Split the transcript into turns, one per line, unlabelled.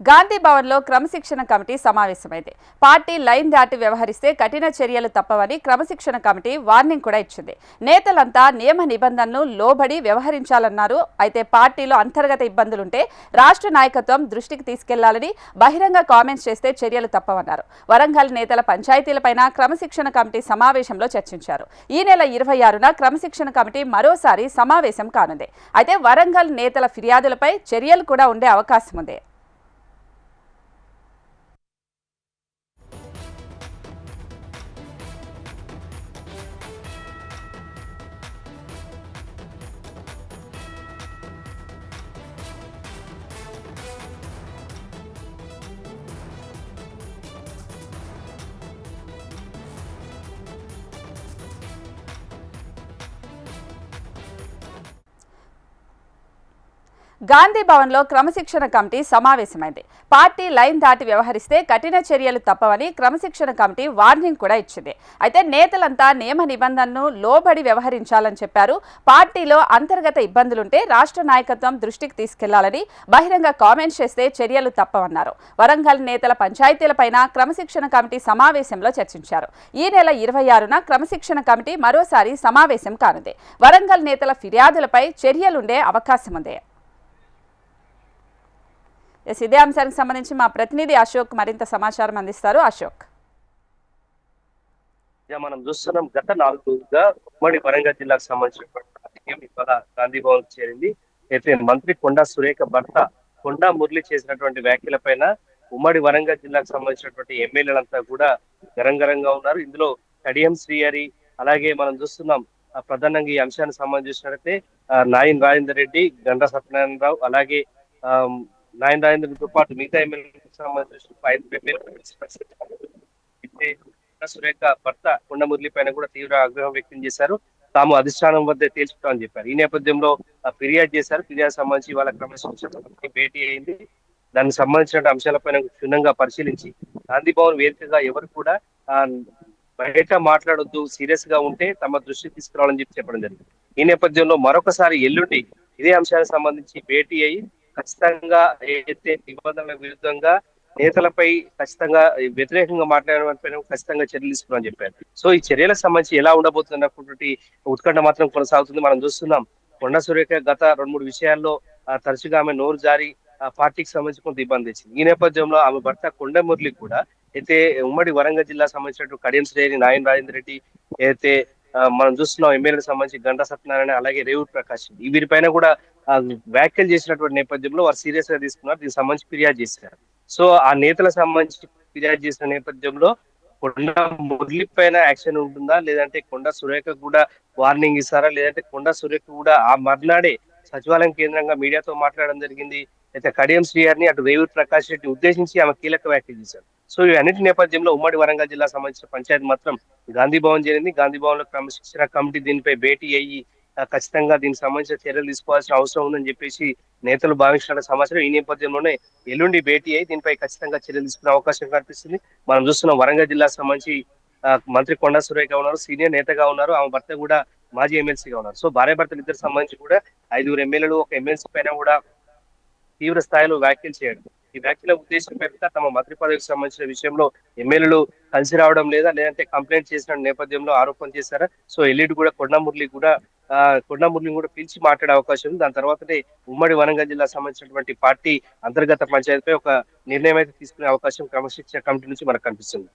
గాంధీ భవన్లో క్రమశిక్షణ committee సమావేశమైంది. Party line దాటి వ్యవహరిస్తే కఠిన చర్యలు తప్పవని క్రమశిక్షణ కమిటీ వార్నింగ్ కూడా ఇచ్చింది. నేతలంతా నియమ నిబంధనలు లోబడి వ్యవహరించాలన్నారు. అయితే పార్టీలో అంతర్గత ఇబ్బందులుంటే రాష్ట్ర నాయకత్వం దృష్టికి తీసుకెళ్ళాలని బహిరంగ కామెంట్స్ చేస్తే చర్యలు తప్పవన్నారు. వరంగల్ నేతల పంచాయతీలపైన క్రమశిక్షణ కమిటీ సమావేశంలో చర్చించారు. ఈ నెల ఇరవై ఆరున క్రమశిక్షణ కమిటీ మరోసారి సమావేశం కానుంది. అయితే వరంగల్ నేతల ఫిర్యాదులపై చర్యలు కూడా ఉండే అవకాశం ఉంది గాంధీ భవన్లో క్రమశిక్షణ కమిటీ సమావేశమైంది. పార్టీ లైన్ దాటి వ్యవహరిస్తే కఠిన చర్యలు తప్పవని క్రమశిక్షణ కమిటీ వార్నింగ్ కూడా ఇచ్చింది. అయితే నేతలంతా నియమ నిబంధనను లోబడి వ్యవహరించాలని చెప్పారు. పార్టీలో అంతర్గత ఇబ్బందులుంటే రాష్ట్ర నాయకత్వం దృష్టికి తీసుకెళ్ళాలని బహిరంగ కామెంట్స్ చేస్తే చర్యలు తప్పవన్నారు. వరంగల్ నేతల పంచాయతీలపైన క్రమశిక్షణ కమిటీ సమావేశంలో చర్చించారు. ఈ నెల ఇరవై ఆరున క్రమశిక్షణ కమిటీ మరోసారి సమావేశం కానుంది. వరంగల్ నేతల ఫిర్యాదులపై చర్యలుండే అవకాశం ఉంది ఎస్ ఇదే అంశానికి సంబంధించి మా ప్రతినిధి అశోక్ మరింత సమాచారం అందిస్తారు. అశోక్.
ఇక మనం చూస్తున్నాం గత నాలుగు రోజులుగా ఉమ్మడి వరంగల్ జిల్లాకు సంబంధించినటువంటి ఇవాళ గాంధీ భవన్ చేరింది. అయితే మంత్రి కొండా సురేఖ భర్త కొండా మురళి చేసినటువంటి వ్యాఖ్యల పైన ఉమ్మడి వరంగల్ జిల్లాకు సంబంధించినటువంటి ఎమ్మెల్యేలంతా కూడా గరంగరంగా ఉన్నారు. ఇందులో కడియం శ్రీహరి అలాగే మనం చూస్తున్నాం ప్రధానంగా ఈ అంశానికి సంబంధించినట్లయితే నాయన్ రాజేందర్ రెడ్డి గంటా సత్యనారాయణరావు అలాగే ఆ, నాయన రాజేంద్రతో పాటు మిగతా ఎమ్మెల్యేలకు సంబంధించిన ఐదు సురేఖ భర్త కొండమురళి పైన కూడా తీవ్ర ఆగ్రహం వ్యక్తం చేశారు. తాము అధిష్టానం వద్ద తేల్చుకుంటామని చెప్పారు. ఈ నేపథ్యంలో ఫిర్యాదు చేశారు. ఫిర్యాదు సంబంధించి వాళ్ళ క్రమశిక్షణ భేటీ అయింది. దానికి సంబంధించిన అంశాలపైన క్షుణ్ణంగా పరిశీలించి గాంధీ భవన్ వేదికగా ఎవరు కూడా బయట మాట్లాడొద్దు సీరియస్గా ఉంటే తమ దృష్టికి తీసుకురావాలని చెప్పి చెప్పడం జరిగింది. ఈ నేపథ్యంలో మరొకసారి ఎల్లుండి ఇదే అంశానికి సంబంధించి భేటీ అయ్యి ఖచ్చితంగా ఏదైతే నిబంధనల విరుద్ధంగా నేతలపై ఖచ్చితంగా వ్యతిరేకంగా మాట్లాడడం ఖచ్చితంగా చర్యలు తీసుకున్నామని చెప్పారు. సో ఈ చర్యలకు సంబంధించి ఎలా ఉండబోతుంది అన్నటువంటి ఉత్కంఠ మాత్రం కొనసాగుతుంది. మనం చూస్తున్నాం కొండ సురేఖ గత రెండు మూడు విషయాల్లో తరచుగా ఆమె నోరు జారి ఆ, పార్టీకి సంబంధించి కొంత ఇబ్బంది ఇచ్చింది ఈ నేపథ్యంలో ఆమె భర్త కొండ మురళి కూడా అయితే ఉమ్మడి వరంగల్ జిల్లా సంబంధించినట్టు కడియం శ్రేణి నాయన్ రాజేంద్ర రెడ్డి అయితే మనం చూస్తున్నాం ఎమ్మెల్యేలకు సంబంధించి గంటా సత్యనారాయణ అలాగే రేవుట్ ప్రకాష్ వీరిపైన కూడా వ్యాఖ్యలు చేసినటువంటి నేపథ్యంలో వారు సీరియస్గా తీసుకున్నారు. దీనికి సంబంధించి ఫిర్యాదు చేశారు. సో ఆ నేతలకు సంబంధించి ఫిర్యాదు చేసిన నేపథ్యంలో కొండ మురళి పైన యాక్షన్ ఉంటుందా? లేదంటే కొండ సురేఖ కూడా వార్నింగ్ ఇస్తారా? లేదంటే కొండ సురేఖ కూడా ఆ మర్నాడే సచివాలయం కేంద్రంగా మీడియాతో మాట్లాడడం జరిగింది. అయితే కడియం శ్రీహరిని అటు రేవూర్ ప్రకాష్ రెడ్డి ఉద్దేశించి ఆమె కీలక వ్యాఖ్యలు చేశారు. సో ఈ అన్నింటి నేపథ్యంలో ఉమ్మడి వరంగల్ జిల్లా సంబంధించిన పంచాయతీ మాత్రం గాంధీ భవన్ జరిగింది. గాంధీ భవన్లో క్రమశిక్షణ కమిటీ దీనిపై భేటీ అయ్యి ఖచ్చితంగా దీనికి సంబంధించిన చర్యలు తీసుకోవాల్సిన అవసరం ఉందని చెప్పేసి నేతలు భావించిన సమాచారం ఈ నేపథ్యంలోనే ఎల్లుండి భేటీ అయ్యి దీనిపై ఖచ్చితంగా చర్యలు తీసుకునే అవకాశం కనిపిస్తుంది. మనం చూస్తున్నాం వరంగల్ జిల్లా సంబంధించి మంత్రి కొండా సురేఖ ఉన్నారు సీనియర్ నేతగా ఉన్నారు ఆమె భర్త కూడా మాజీ ఎమ్మెల్సీగా ఉన్నారు. సో భార్య భర్తలు ఇద్దరు సంబంధించి కూడా ఐదుగురు ఎమ్మెల్యేలు ఒక ఎమ్మెల్సీ పైన కూడా తీవ్ర స్థాయిలో వ్యాఖ్యలు చేయడం. ఈ వ్యాఖ్యల ఉద్దేశం పేరుతో తమ మంత్రి పదవికి సంబంధించిన విషయంలో ఎమ్మెల్యేలు కలిసి రావడం లేదా లేదంటే కంప్లైంట్ చేసిన నేపథ్యంలో ఆరోపణ చేశారా? సో ఎల్ఈడి కూడా కొండమురళి కూడా ఆ, కొండమురళిని కూడా పిలిచి మాట్లాడే అవకాశం ఉంది. దాని తర్వాతనే ఉమ్మడి వరంగల్ జిల్లా సంబంధించినటువంటి పార్టీ అంతర్గత పంచాయతీపై ఒక నిర్ణయం అయితే తీసుకునే అవకాశం క్రమశిక్షణ కమిటీ నుంచి మనకు కనిపిస్తుంది.